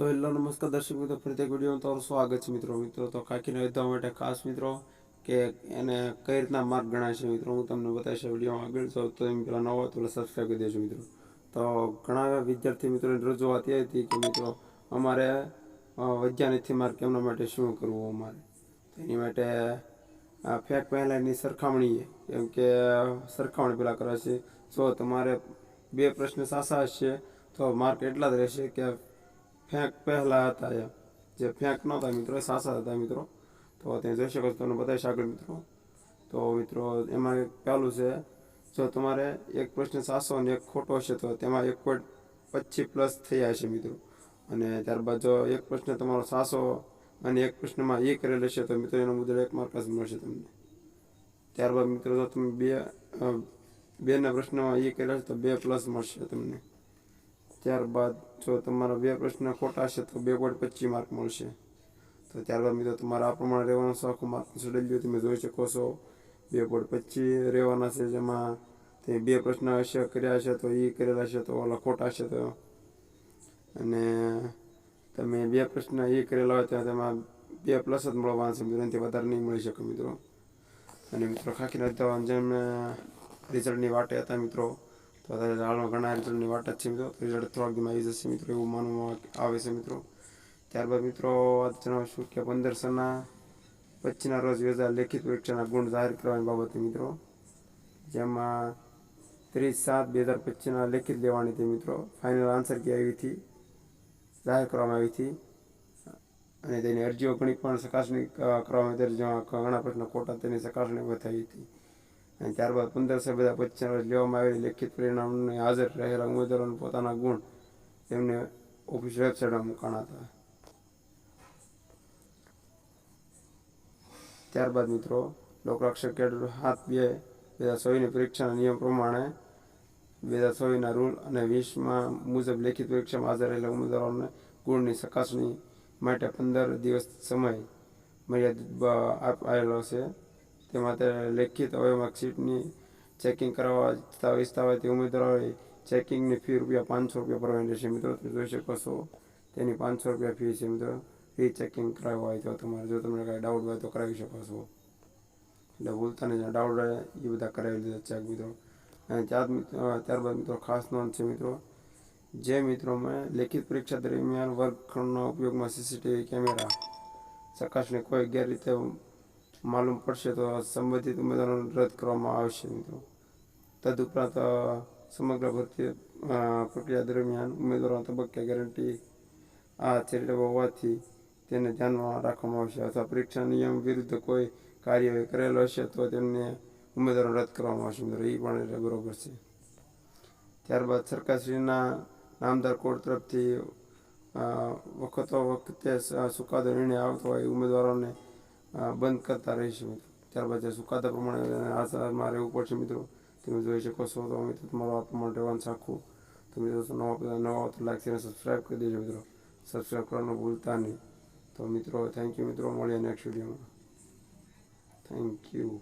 તો હેલો, નમસ્કાર દર્શક મિત્રો, ફરીથી એક વિડીયોમાં તમારું સ્વાગત છે મિત્રો. મિત્રો, તો કાકીને વિધવા માટે ખાસ મિત્રો કે એને કઈ રીતના માર્ક ગણાય છે મિત્રો, હું તમને બતાવીશ વિડીયોમાં આગળ. તો એમ પેલા હોય તો સબસ્ક્રાઈબ કરી દેજો મિત્રો. તો ઘણા વિદ્યાર્થી મિત્રોની રજૂઆત એ હતી કે મિત્રો, અમારે વૈજ્ઞાનિકથી માર્ક એમના માટે શું કરવું અમારે? એની માટે ફેક પહેલાંની સરખામણી એમ કે, સરખામણી પેલા કરે છે જો તમારે બે પ્રશ્ન સાસા હશે, તો માર્ક એટલા જ રહેશે કે ફેંક પહેલા હતા એમ. જે ફેંક નહોતા મિત્રો, એ સાસા હતા મિત્રો. તો ત્યાં જોઈ શકો છો તમને બતાવીશ આગળ મિત્રો. તો મિત્રો, એમાં પહેલું છે, જો તમારે એક પ્રશ્ન સાસો અને એક ખોટો હશે, તો તેમાં એક પોઈન્ટ પચીસ પ્લસ થઈ જશે મિત્રો. અને ત્યારબાદ જો એક પ્રશ્ન તમારો સાસો અને એક પ્રશ્નમાં એ કરેલ હશે, તો મિત્રો એનો મુદ્દો એક માર્કસ મળશે તમને. ત્યારબાદ મિત્રો, જો તમે બે બેના પ્રશ્નમાં એ કરેલા હશે, તો બે પ્લસ મળશે તમને. ત્યારબાદ જો તમારા બે પ્રશ્ન ખોટા હશે તો બે પોઈન્ટ પચીસ માર્ક મળશે. તો ત્યારબાદ મિત્રો, તમારે આ પ્રમાણે રહેવાનો છે, આખું માર્ક શેડ્યુલ તમે જોઈ શકો છો. બે પોઈન્ટ પચીસ રહેવાના છે જેમાં તે બે પ્રશ્ન હશે, કર્યા હશે, તો એ કરેલા છે, તો ઓલા ખોટા હશે તો. અને તમે બે પ્રશ્ન એ કરેલા હોય, ત્યાં તેમાં બે પ્લસ જ મળવાના છે મિત્રો. એનાથી વધારે નહીં મળી શકે મિત્રો. અને મિત્રો, ખાખી નતા જેમ રિઝલ્ટની વાટે હતા મિત્રો. તો અત્યારે ઘણા રિઝલ્ટની વાટ જ છે મિત્રો. રિઝલ્ટ થોડાક દિનમાં આવી જશે મિત્રો એવું માનવામાં આવે છે મિત્રો. ત્યારબાદ મિત્રો વાત જણાવશું કે પંદરસોના પછીના રોજ યોજાયેલ લેખિત પરીક્ષાના ગુણ જાહેર કરવાની બાબતે મિત્રો. જેમાં ત્રીસ સાત બે હજાર પચીસના લેખિત લેવાની હતી મિત્રો. ફાઇનલ આન્સર કે આવી હતી? જાહેર કરવામાં આવી હતી. અને તેની અરજીઓ ઘણી પણ ચકાસણી કરવામાં આવી હતી. જેમાં ઘણા પ્રશ્નો ખોટા, તેની ચકાસણી થઈ હતી. અને ત્યારબાદ પંદરસો બધા પચીસના વર્ષ લેવામાં આવેલી લેખિત પરિણામને હાજર રહેલા ઉમેદવારોને પોતાના ગુણ તેમને ઓફિસ વેબસાઇટમાં મૂકાણા હતા. ત્યારબાદ મિત્રો, લોકરક્ષક કેડર હાથ બે બે હજાર સોળની પરીક્ષાના નિયમ પ્રમાણે બે હજાર સોળના રૂલ અને વીસમાં મુજબ લેખિત પરીક્ષામાં હાજર રહેલા ઉમેદવારોને ગુણની ચકાસણી માટે પંદર દિવસ સમય મર્યાદિત આવેલો છે તે માટે લેખિત એમાં સીટની ચેકિંગ કરાવવા ઈચ્છતા ઈચ્છતા હોય તે ઉમેદવારોએ ચેકિંગની ફી રૂપિયા પાંચસો રૂપિયા ભરવાની રહેશે. મિત્રો, તમે જોઈ શકો છો, તેની પાંચસો રૂપિયા ફી છે મિત્રો. રીચેકિંગ કરાવવા હોય તો તમારે, જો તમને કાંઈ ડાઉટ હોય તો કરાવી શકો છો. એટલે ભૂલતા નહીં ડાઉટ રહે, એ બધા કરાવી લીધા ચેક મિત્રો, અને ત્યાર મિત્રો ત્યારબાદ મિત્રો, ખાસ નોંધ છે મિત્રો. જે મિત્રોમાં લેખિત પરીક્ષા દરમિયાન વર્ગખંડના ઉપયોગમાં સીસીટીવી કેમેરા ચકાસણી કોઈ ગેરરીતે માલુમ પડશે તો સંબંધિત ઉમેદવારોને રદ કરવામાં આવશે મિત્રો. તદુપરાંત સમગ્ર ભરતી પ્રક્રિયા દરમિયાન ઉમેદવારોના તબક્કે ગેરંટી આ ચેરિટેબલ હોવાથી તેને ધ્યાનમાં રાખવામાં આવશે. અથવા પરીક્ષા નિયમ વિરુદ્ધ કોઈ કાર્યવાહી કરેલો હશે તો તેમને ઉમેદવારો રદ કરવામાં આવશે મિત્રો. એ પણ એટલે બરોબર છે. ત્યારબાદ સરકારશ્રીના નામદાર કોર્ટ તરફથી વખતો વખતે સુકાદો નિર્ણય આવતો હોય ઉમેદવારોને બંધ કરતા રહીશું મિત્રો. ત્યારબાદ જે સુકાતા પ્રમાણે આસારમાં રહેવું પડશે મિત્રો. તમે જોઈ શકો છો તો મિત્રો, તમારો આ પ્રમાણે રહેવાનું સાખું તો મિત્રો નવા નવા તો લાઈક સબસ્ક્રાઈબ કરી દેજો મિત્રો. સબસ્ક્રાઈબ કરવાનું ભૂલતા નહીં. તો મિત્રો થેન્ક યુ મિત્રો. મળીએ નેક્સ્ટ વિડીયોમાં થેન્ક યુ